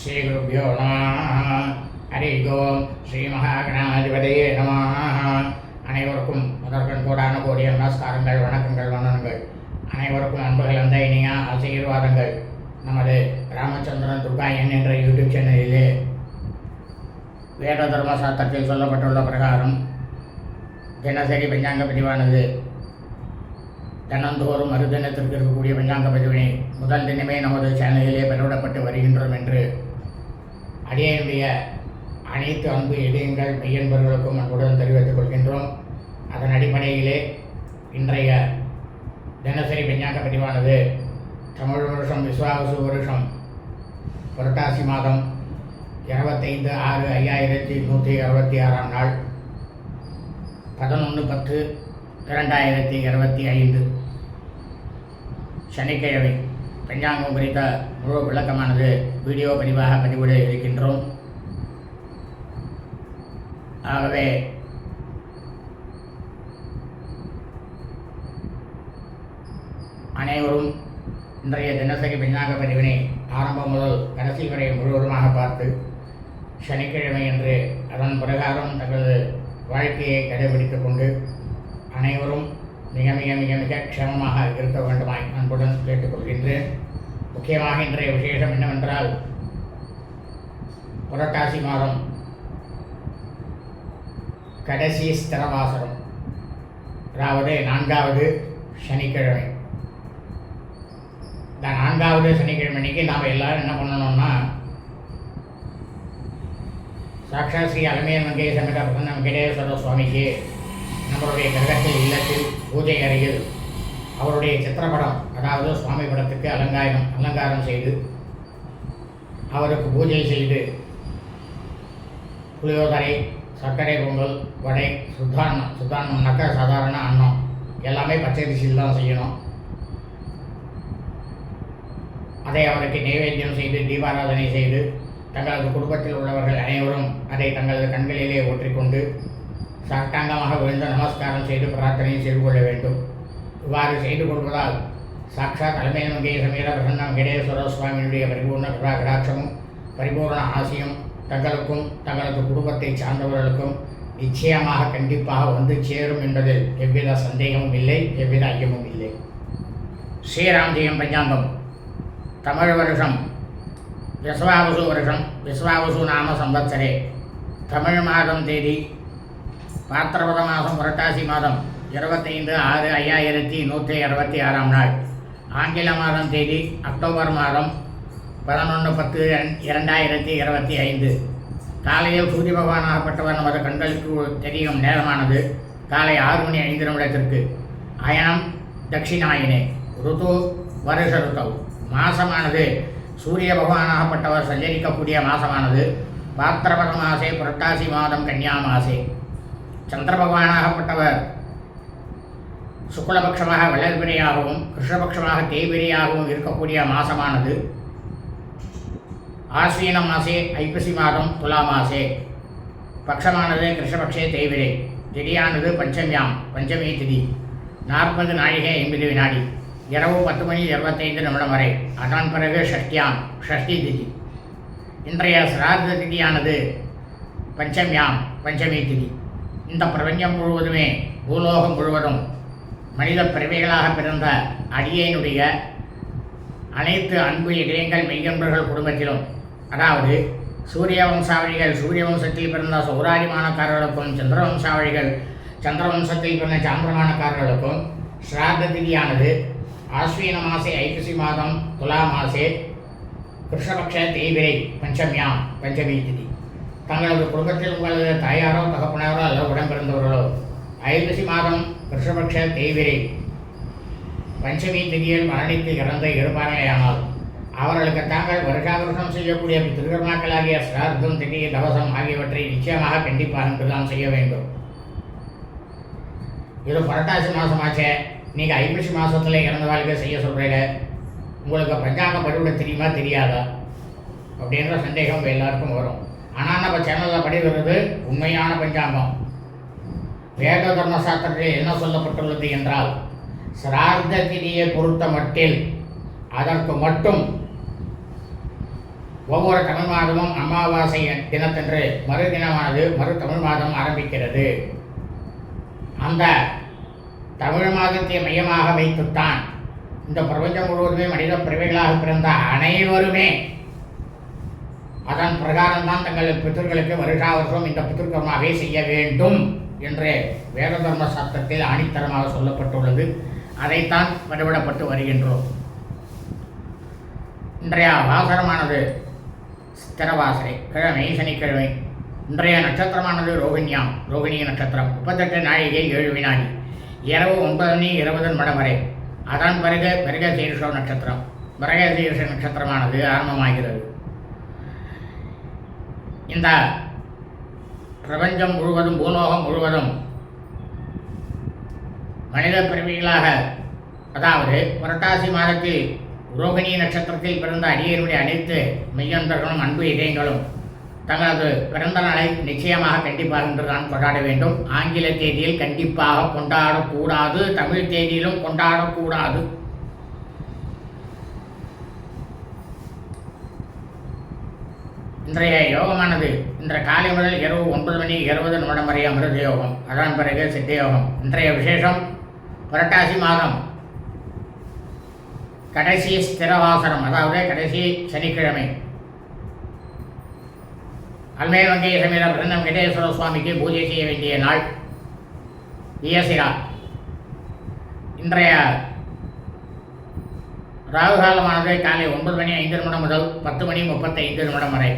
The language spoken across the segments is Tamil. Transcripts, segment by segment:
ஸ்ரீகுருப்போ நம ஹரி ஓம் ஸ்ரீ மகாகணாதிபதியே நம அனைவருக்கும் முதற்கண் கோடான கோடிய நமஸ்காரங்கள் வணக்கங்கள் வணனங்கள் அனைவருக்கும் அன்புகள் அந்த இனிய ஆசீர்வாதங்கள். நமது ராமச்சந்திரன் துர்கா என் என்ற யூடியூப் சேனலிலே வேத தர்ம சாஸ்திரத்தில் சொல்லப்பட்டுள்ள பிரகாரம் தினசரி பஞ்சாங்க பதிவானது. தினந்தோறும் மறுதினத்திற்கு இருக்கக்கூடிய பஞ்சாங்க பதிவினை முதல் தினமே நமது சேனலிலே பெறவிடப்பட்டு வருகின்றோம் என்று அடியனுடைய அனைத்து அன்பு இதயங்கள் மெய்யன்பர்களுக்கும் அன்புடன் தெரிவித்துக் கொள்கின்றோம். அதன் அடிப்படையிலே இன்றைய தினசரி விஞ்ஞான பதிவானது தமிழ் வருஷம் விஸ்வாவசு வருஷம் புரட்டாசி மாதம் இருபத்தைந்து ஆறு ஐயாயிரத்தி நூற்றி அறுபத்தி ஆறாம் நாள் பதினொன்று பத்து இரண்டாயிரத்தி இருபத்தி ஐந்து. சனிக்கிழமை. பஞ்சாங்கம் குறித்த முழு விளக்கமானது வீடியோ பதிவாக பதிவிட இருக்கின்றோம். ஆகவே அனைவரும் இன்றைய தினசரி பஞ்சாங்க பதிவினை ஆரம்பம் முதல் கடைசி வரை முழுவதுமாக பார்த்து சனிக்கிழமை என்று அதன் பிரகாரம் தங்களது வாழ்க்கையை கடைபிடித்துக் கொண்டு அனைவரும் மிக மிக மிக மிக க்ஷமமாக இருக்க வேண்டுமாய் அன்புடன் கேட்டுக்கொள்கின்றேன். முக்கியமாக இன்றைய விசேஷம் என்னவென்றால் புரட்டாசி மாதம் கடைசி ஸ்திரவாசரம் அதாவது நான்காவது சனிக்கிழமை. இந்த நான்காவது சனிக்கிழமை அன்னைக்கு நாம் எல்லாரும் என்ன பண்ணணும்னா சாட்சாத் ஸ்ரீ அலமையன் மங்கை சமேத பிரசன்ன வெங்கடேஸ்வர சுவாமிக்கு. நம்மளுடைய கிரகத்தில் இல்லத்தில் பூஜை அறையில் அவருடைய சித்திரப்படம் அதாவது சுவாமி படத்துக்கு அலங்காரம் அலங்காரம் செய்து அவருக்கு பூஜை செய்து புளியோதரை சர்க்கரை பொங்கல் வடை சுத்தாண்ணம் சுத்தான்னம்னாக்கா சாதாரண அன்னம் எல்லாமே பச்சை அரிசியில் தான் செய்யணும். அதை அவருக்கு நைவேத்தியம் செய்து தீபாராதனை செய்து தங்களது குடும்பத்தில் உள்ளவர்கள் அனைவரும் அதை தங்களது கண்களிலே ஒற்றிக்கொண்டு சாஷ்டாங்கமாக விழுந்து நமஸ்காரம் செய்து பிரார்த்தனையும் செய்து கொள்ள வேண்டும். இவ்வாறு செய்து கொள்வதால் சாட்சாத் தலைமையில் மங்கைய சமேத பிரசன்ன வெங்கடேஸ்வர சுவாமியினுடைய பரிபூர்ண கிருபா கடாட்சமும் பரிபூர்ண ஆசையும் தங்களுக்கும் தங்களது குடும்பத்தை சார்ந்தவர்களுக்கும் நிச்சயமாக கண்டிப்பாக வந்து சேரும் என்பதில் எவ்வித சந்தேகமும் இல்லை எவ்வித ஐயமும் இல்லை. ஸ்ரீராம்ஜெயம் பஞ்சாங்கம். தமிழ் வருஷம் விஸ்வாவசு வருஷம் விஸ்வாவசு நாம சம்பத்சரே தமிழ் மாதம் தேதி பாத்திரபத மாதம் புரட்டாசி மாதம் இருபத்தைந்து ஆறு ஐயாயிரத்தி நூற்றி அறுபத்தி ஆறாம் நாள். ஆங்கில மாதம் தேதி அக்டோபர் மாதம் பதினொன்று பத்து இரண்டாயிரத்தி இருபத்தி ஐந்து. காலையில் சூரிய பகவானாகப்பட்டவர் நமது கண்களுக்கு தெரியும் நேரமானது. காலை ஆறு மணி ஐந்து நிமிடத்திற்கு. அயனம் தட்சிணாயினே. ருது வருஷ ருத்தவு. மாசமானது. சூரிய பகவானாகப்பட்டவர் சஞ்சரிக்கக்கூடிய மாசமானது. பாத்திரபத மாசே புரட்டாசி மாதம் கன்னியா மாசே சந்திர பகவானாகப்பட்டவர் சுக்லபக்ஷமாக வளர்பிரையாகவும் கிருஷ்ணபக்ஷமாக தேய்பிரையாகவும் இருக்கக்கூடிய மாசமானது. ஆஸ்வீன மாசே ஐப்பசி மாதம் துலா மாசே. பக்ஷமானது கிருஷ்ணபக்ஷே தேய்பிரை திடியானது பஞ்சமியாம் பஞ்சமி திதி. நாற்பது நாழிகை ஐம்பது வினாடி. இரவு பத்து மணி இருபத்தைந்து நிமிடம் வரை. அதன் பிறகு ஷஷ்டியாம் ஷஷ்டி திதி. இன்றைய சிரார்த்த திதியானது பஞ்சமியாம் பஞ்சமி திதி. இந்த பிரபஞ்சம் முழுவதுமே பூலோகம் முழுவதும் மனித பிறவைகளாக பிறந்த அடியேனுடைய அனைத்து அன்பு இதயங்கள் மெய்யன்பர்கள் குடும்பத்திலும் அதாவது சூரிய வம்சாவளிகள் சூரிய வம்சத்தில் பிறந்த சௌராரிமானக்காரர்களுக்கும் சந்திர வம்சாவளிகள் சந்திர வம்சத்தில் பிறந்த சாந்திரமானக்காரர்களுக்கும் ஸ்ராத்த திதியானது ஆஸ்வீன மாசே ஐகசி மாதம் துலா மாசே கிருஷ்ணபக்ஷ தேய்விரை பஞ்சமியாம் பஞ்சமி திதி. தங்களது குடும்பத்தில் உங்களது தாயாரோ தகப்பனாரோ அல்லது உடன்பிறந்தவர்களோ ஐப்பசி மாதம் கிருஷ்ணபக்ஷ தேய்பிரை. பஞ்சமி திதியில் மரணித்து இறந்த இருப்பார்களேயானால் அவர்களுக்கு தாங்கள் வருஷாவருஷம் செய்யக்கூடிய திருகர்மாக்களாகிய சிரார்த்தம் திதி தவசம் ஆகியவற்றை நிச்சயமாக கண்டிப்பாக என்றுதான் செய்ய வேண்டும். இது புரட்டாசி மாதமாச்சே நீங்கள் ஐம்பசி மாதத்தில் இறந்த வாழ்க்கை செய்ய சொல்கிறீங்க உங்களுக்கு பஞ்சாங்க படிவிட தெரியுமா தெரியாதா? அப்படின்ற சந்தேகம் எல்லாருக்கும் வரும். ஆனால் நம்ம சேனலில் படிக்கிறது? உண்மையான பஞ்சாங்கம். வேத தர்ம சாஸ்திரத்தில் என்ன சொல்லப்பட்டுள்ளது என்றால் சிரார்த்த திதியை பொறுத்த மட்டில் அதற்கு மட்டும் ஒவ்வொரு தமிழ் மாதமும் அமாவாசை தினத்தன்று மறுதினமானது மறு தமிழ் மாதம் ஆரம்பிக்கிறது. அந்த தமிழ் மாதத்தை மையமாக வைத்துத்தான் இந்த பிரபஞ்சம் முழுவதுமே மனித பிரிவைகளாக பிறந்த அனைவருமே அதன் பிரகாரம்தான் தங்கள் பித்தர்களுக்கு வருஷா வருஷம் இந்த பித்திருக்கமாகவே செய்ய வேண்டும் என்று வேத தர்ம சாஸ்திரத்தில் ஆணித்தரமாக சொல்லப்பட்டுள்ளது. அதைத்தான் வழிபடப்பட்டு வருகின்றோம். இன்றைய வாசனமானது ஸ்திரவாசரை கிழமை சனிக்கிழமை. இன்றைய நட்சத்திரமானது ரோகிணியாம். ரோகிணி நட்சத்திரம். முப்பத்தெட்டு நாழிகை ஏழு வினாடி. இரவு ஒன்பது மணி இருபது மடம் வரை. அதன் பிறகு மிருகசீரிஷ நட்சத்திரம். மிருகசீரிஷ நட்சத்திரமானது ஆரம்பமாகிறது. இந்த பிரபஞ்சம் முழுவதும் பூலோகம் முழுவதும் மனித பிறவிகளாக அதாவது புரட்டாசி மாதத்தில் ரோகிணி நட்சத்திரத்தில் பிறந்த அடியருடைய அனைத்து மெய்யன்பர்களும் அன்பு இதயங்களும் தங்களது பிறந்த நாளை நிச்சயமாக கண்டிப்பாக இன்றுதான் கொண்டாட வேண்டும். ஆங்கில தேதியில் கண்டிப்பாக கொண்டாடக்கூடாது தமிழ் தேதியிலும் கொண்டாடக்கூடாது. இன்றைய யோகமானது இன்றைய காலை முதல் இரவு ஒன்பது மணி இருபது நிமிடம் வரை அமிர்த யோகம். அதன் பிறகு சித்த யோகம். இன்றைய விசேஷம் புரட்டாசி மாதம். கடைசி ஸ்திரவாசனம் அதாவது கடைசி சனிக்கிழமை. அல்மே வங்கை சமீர பிரந்தம் வெங்கடேஸ்வர சுவாமிக்கு பூஜை செய்ய வேண்டிய நாள் வியசிரா. இன்றைய ராகு காலமானது காலை ஒன்பது மணி ஐந்து நிமிடம் முதல் பத்து மணி முப்பத்தைந்து நிமிடம் வரை.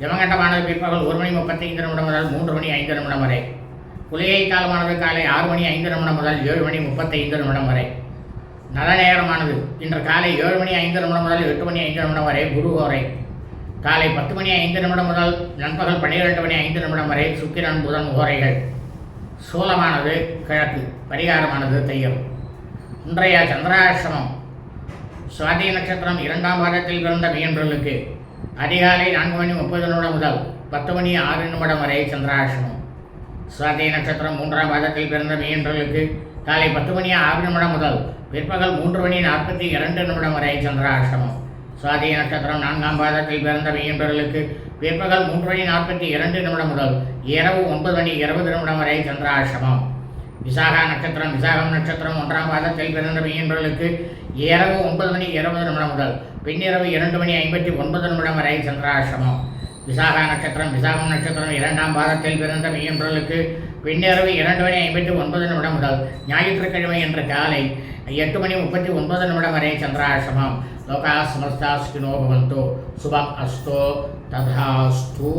ஜமகண்டமானது பிற்பகல் ஒரு மணி முப்பத்தைந்து நிமிடம் முதல் மூன்று மணி ஐந்து நிமிடம் வரை. குளிகை காலமானது காலை ஆறு மணி ஐந்து நிமிடம் முதல் ஏழு மணி முப்பத்தைந்து நிமிடம் வரை. நல்ல நேரமானது இன்று காலை ஏழு மணி ஐந்து நிமிடம் முதல் எட்டு மணி ஐந்து நிமிடம் வரை குரு ஓரை. காலை பத்து மணி ஐந்து நிமிடம் முதல் நண்பகல் பன்னிரெண்டு மணி ஐந்து நிமிடம் வரை சுக்கிரன் புதன் ஓரைகள். சூலமானது கிழக்கு பரிகாரமானது தையம் இன்றைய சந்திராசிரமம் சுவாதி நட்சத்திரம் இரண்டாம் வாரத்தில் பிறந்த மீன்பர்களுக்கு அதிகாலை நான்கு மணி முப்பது நிமிடம் முதல் பத்து மணி ஆறு நிமிடம் வரை சந்திராசிரமம் சுவாதி நட்சத்திரம் மூன்றாம் பாதத்தில் பிறந்த மீன்பர்களுக்கு காலை பத்து மணி ஆறு நிமிடம் முதல் பிற்பகல் மூன்று மணி நாற்பத்தி இரண்டு நிமிடம் வரை சந்திராசிரமம் சுவாதி நட்சத்திரம் நான்காம் பாதத்தில் பிறந்த மீன்பர்களுக்கு பிற்பகல் மூன்று மணி நாற்பத்தி இரண்டு நிமிடம் முதல் இரவு ஒன்பது மணி இருபது நிமிடம் வரை சந்திராசிரமம் விசாகா நட்சத்திரம் விசாகம் நட்சத்திரம் ஒன்றாம் பாதத்தில் பிறந்த மீன்பர்களுக்கு இரவு ஒன்பது மணி இருபது நிமிடம் முதல் பின்னிரவு இரண்டு மணி ஐம்பத்தி ஒன்பது நிமிடம் வரை சந்திராசிரமம். விசாகா நட்சத்திரம் விசாகம் நட்சத்திரம் இரண்டாம் பாதத்தில் பிறந்த மீன்பர்களுக்கு பின்னிரவு இரண்டு மணி ஐம்பத்தி ஒன்பது நிமிடம் முதல் ஞாயிற்றுக்கிழமை என்ற காலை எட்டு மணி முப்பத்தி ஒன்பது நிமிடம் வரை சந்திராசிரமம். லோகா சமஸ்தாஸ்கினோ பவந்தோ. சுபம் அஸ்தோ. ததாஸ்தூ.